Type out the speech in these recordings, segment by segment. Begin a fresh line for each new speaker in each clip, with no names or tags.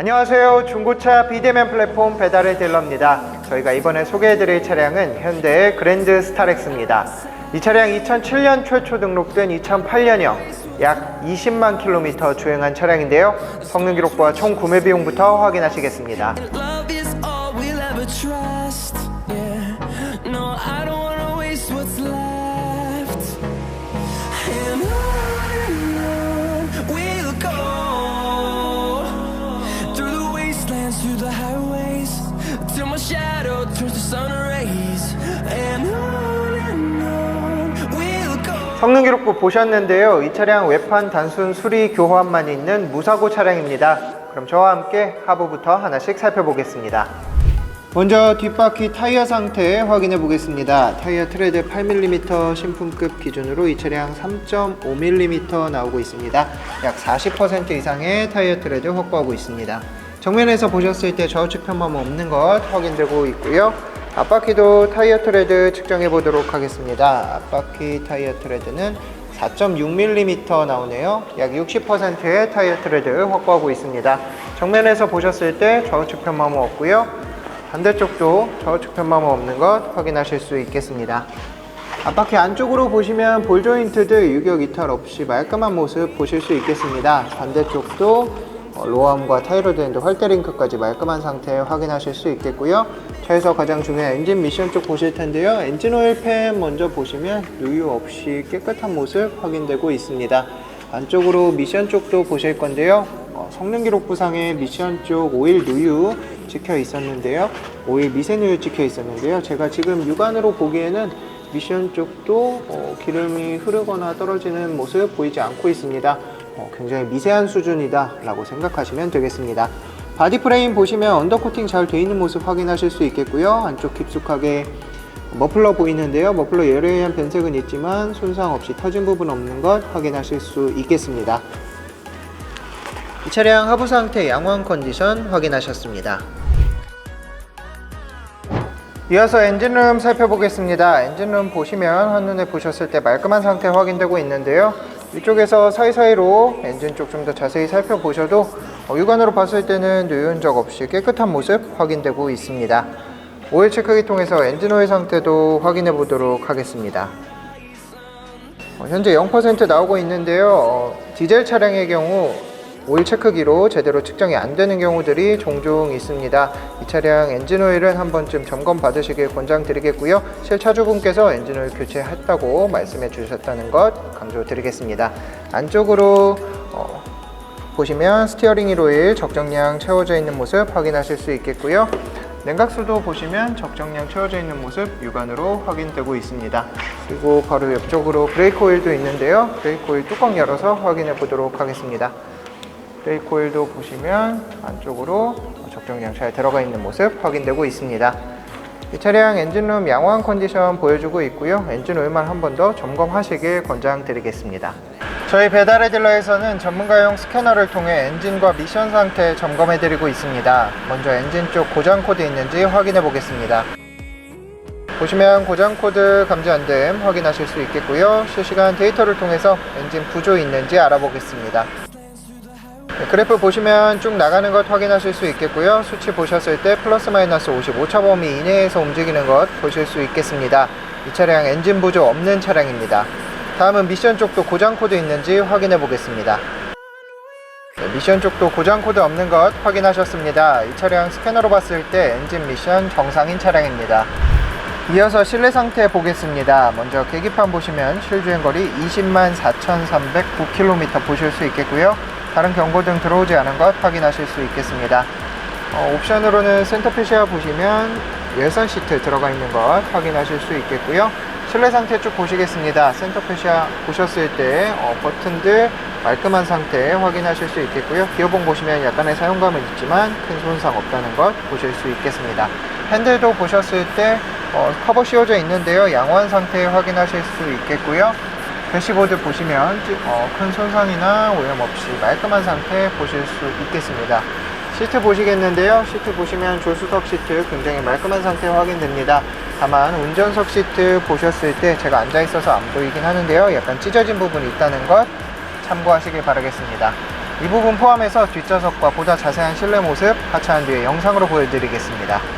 안녕하세요. 중고차 비대면 플랫폼 배달의 딜러입니다. 저희가 이번에 소개해드릴 차량은 현대 그랜드 스타렉스입니다. 이 차량 2007년 최초 등록된 2008년형 약 20만 킬로미터 주행한 차량인데요. 성능 기록부와 총 구매 비용부터 확인하시겠습니다.
Wastelands, through the highways. Till my shadow turns to sun rays. And on.
성능 기록부 보셨는데요. 이 차량 외판 단순 수리 교환만 있는 무사고 차량입니다. 그럼 저와 함께 하부부터 하나씩 살펴보겠습니다. 먼저 뒷바퀴 타이어 상태 확인해 보겠습니다. 타이어 트레드 8mm 신품급 기준으로 이 차량 3.5mm 나오고 있습니다. 약 40% 이상의 타이어 트레드 확보하고 있습니다. 정면에서 보셨을 때 좌우측 편만 없는 것 확인되고 있고요. 앞바퀴도 타이어 트레드 측정해 보도록 하겠습니다. 앞바퀴 타이어 트레드는 4.6mm 나오네요. 약 60%의 타이어 트레드 확보하고 있습니다. 정면에서 보셨을 때 좌우측 편마모 없고요. 반대쪽도 좌우측 편마모 없는 것 확인하실 수 있겠습니다. 앞바퀴 안쪽으로 보시면 볼 조인트들 유격 이탈 없이 말끔한 모습 보실 수 있겠습니다. 반대쪽도 어, 로암과 타이로드 엔드 활대링크까지 말끔한 상태 확인하실 수 있겠고요. 차에서 가장 중요한 엔진 미션 쪽 보실 텐데요. 엔진 오일 팬 먼저 보시면 누유 없이 깨끗한 모습 확인되고 있습니다. 안쪽으로 미션 쪽도 보실 건데요. 어, 성능 기록 부상에 미션 쪽 오일 누유 찍혀 있었는데요. 오일 미세 누유 찍혀 있었는데요. 제가 지금 육안으로 보기에는 미션 쪽도 어, 기름이 흐르거나 떨어지는 모습 보이지 않고 있습니다. 어, 굉장히 미세한 수준이다 라고 생각하시면 되겠습니다. 바디 프레임 보시면 언더코팅 잘 되어 있는 모습 확인하실 수 있겠고요. 안쪽 깊숙하게 머플러 보이는데요. 머플러 여러한 변색은 있지만 손상 없이 터진 부분 없는 것 확인하실 수 있겠습니다. 이 차량 하부 상태 양호한 컨디션 확인하셨습니다. 이어서 엔진룸 살펴보겠습니다. 엔진룸 보시면 한눈에 보셨을 때 말끔한 상태 확인되고 있는데요. 이쪽에서 사이사이로 엔진 쪽 좀 더 자세히 살펴보셔도 어, 육안으로 봤을 때는 누유 흔적 없이 깨끗한 모습 확인되고 있습니다. 오일 체크기 통해서 엔진 오일 상태도 확인해 보도록 하겠습니다. 어, 현재 0% 나오고 있는데요. 어, 디젤 차량의 경우 오일 체크기로 제대로 측정이 안 되는 경우들이 종종 있습니다. 이 차량 엔진 오일은 한 번쯤 점검 받으시길 권장드리겠고요. 실차주분께서 엔진 오일 교체했다고 말씀해 주셨다는 것 강조드리겠습니다. 안쪽으로 어, 보시면 스티어링 휠 오일 적정량 채워져 있는 모습 확인하실 수 있겠고요. 냉각수도 보시면 적정량 채워져 있는 모습 육안으로 확인되고 있습니다. 그리고 바로 옆쪽으로 브레이크 오일도 있는데요. 브레이크 오일 뚜껑 열어서 확인해 보도록 하겠습니다. 브레이크 오일도 보시면 안쪽으로 적정량 잘 들어가 있는 모습 확인되고 있습니다. 이 차량 엔진룸 양호한 컨디션 보여주고 있고요. 엔진 오일만 한 번 더 점검하시길 권장드리겠습니다. 저희 배달의 딜러에서는 전문가용 스캐너를 통해 엔진과 미션 상태 점검해드리고 있습니다. 먼저 엔진 쪽 고장 코드 있는지 확인해 보겠습니다. 보시면 고장 코드 감지 안됨 확인하실 수 있겠고요. 실시간 데이터를 통해서 엔진 부조 있는지 알아보겠습니다. 네, 그래프 보시면 쭉 나가는 것 확인하실 수 있겠고요. 수치 보셨을 때 플러스 마이너스 55차 범위 이내에서 움직이는 것 보실 수 있겠습니다. 이 차량 엔진 부조 없는 차량입니다. 다음은 미션 쪽도 고장 코드 있는지 확인해 보겠습니다. 네, 미션 쪽도 고장 코드 없는 것 확인하셨습니다. 이 차량 스캐너로 봤을 때 엔진 미션 정상인 차량입니다. 이어서 실내 상태 보겠습니다. 먼저 계기판 보시면 실주행 거리 20만 4,309km 보실 수 있겠고요. 다른 경고 등 들어오지 않은 것 확인하실 수 있겠습니다. 어, 옵션으로는 센터페시아 보시면 외선 시트 들어가 있는 것 확인하실 수 있겠고요. 실내 상태 쭉 보시겠습니다. 센터페시아 보셨을 때 어, 버튼들 말끔한 상태 확인하실 수 있겠고요. 기어봉 보시면 약간의 사용감은 있지만 큰 손상 없다는 것 보실 수 있겠습니다. 핸들도 보셨을 때 어, 커버 씌워져 있는데요. 양호한 상태 확인하실 수 있겠고요. 대시보드 보시면 어, 큰 손상이나 오염 없이 말끔한 상태 보실 수 있겠습니다. 시트 보시겠는데요. 시트 보시면 조수석 시트 굉장히 말끔한 상태 확인됩니다. 다만 운전석 시트 보셨을 때 제가 앉아 있어서 안 보이긴 하는데요. 약간 찢어진 부분이 있다는 것 참고하시길 바라겠습니다. 이 부분 포함해서 뒷좌석과 보다 자세한 실내 모습 하차한 뒤에 영상으로 보여드리겠습니다.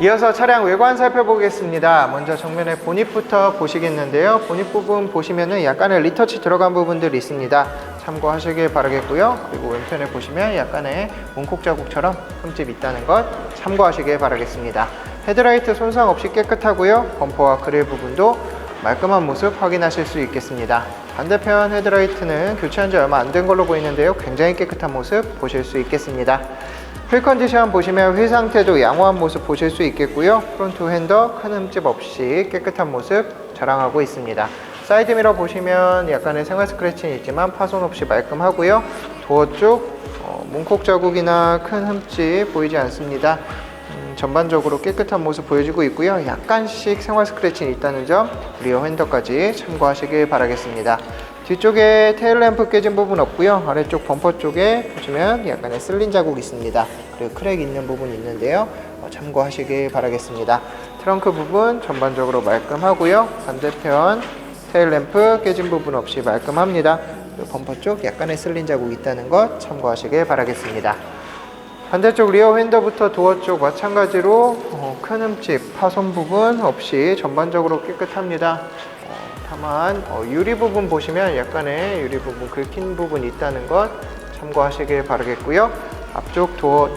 이어서 차량 외관 살펴보겠습니다. 먼저 정면에 보닛부터 보시겠는데요. 보닛 부분 보시면은 약간의 리터치 들어간 부분들이 있습니다. 참고하시길 바라겠고요. 그리고 왼편에 보시면 약간의 문콕 자국처럼 흠집 있다는 것 참고하시길 바라겠습니다. 헤드라이트 손상 없이 깨끗하고요. 범퍼와 그릴 부분도 말끔한 모습 확인하실 수 있겠습니다. 반대편 헤드라이트는 교체한 지 얼마 안 된 걸로 보이는데요. 굉장히 깨끗한 모습 보실 수 있겠습니다. 휠 컨디션 보시면 휠 상태도 양호한 모습 보실 수 있겠고요. 프론트 핸더 큰 흠집 없이 깨끗한 모습 자랑하고 있습니다. 사이드 미러 보시면 약간의 생활 스크래치는 있지만 파손 없이 말끔하고요. 도어 쪽 어, 문콕 자국이나 큰 흠집 보이지 않습니다. 음, 전반적으로 깨끗한 모습 보여주고 있고요. 약간씩 생활 스크래치는 있다는 점 리어 핸더까지 참고하시길 바라겠습니다. 뒤쪽에 테일램프 깨진 부분 없고요. 아래쪽 범퍼 쪽에 보시면 약간의 쓸린 자국 있습니다. 그리고 크랙 있는 부분이 있는데요. 어, 참고하시길 바라겠습니다. 트렁크 부분 전반적으로 말끔하고요. 반대편 테일램프 깨진 부분 없이 말끔합니다. 범퍼 쪽 약간의 쓸린 자국 있다는 것 참고하시길 바라겠습니다. 반대쪽 리어 윈도부터 도어 쪽 마찬가지로 어, 큰 흠집, 파손 부분 없이 전반적으로 깨끗합니다. 어, 다만 어, 유리 부분 보시면 약간의 유리 부분 긁힌 부분이 있다는 것 참고하시길 바라겠고요. 앞쪽 도어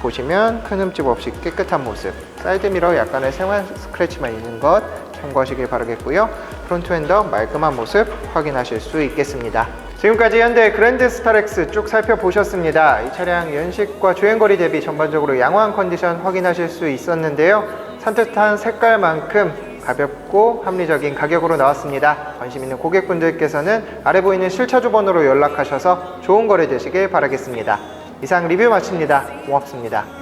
보시면 큰 흠집 없이 깨끗한 모습 사이드 미러 약간의 생활 스크래치만 있는 것 참고하시길 바라겠고요. 프론트 핸더 말끔한 모습 확인하실 수 있겠습니다. 지금까지 현대 그랜드 스타렉스 쭉 살펴보셨습니다. 이 차량 연식과 주행거리 대비 전반적으로 양호한 컨디션 확인하실 수 있었는데요. 산뜻한 색깔만큼 가볍고 합리적인 가격으로 나왔습니다 관심 있는 고객분들께서는 아래 보이는 실차주 번호로 연락하셔서 좋은 거래 되시길 바라겠습니다 이상 리뷰 마칩니다. 고맙습니다.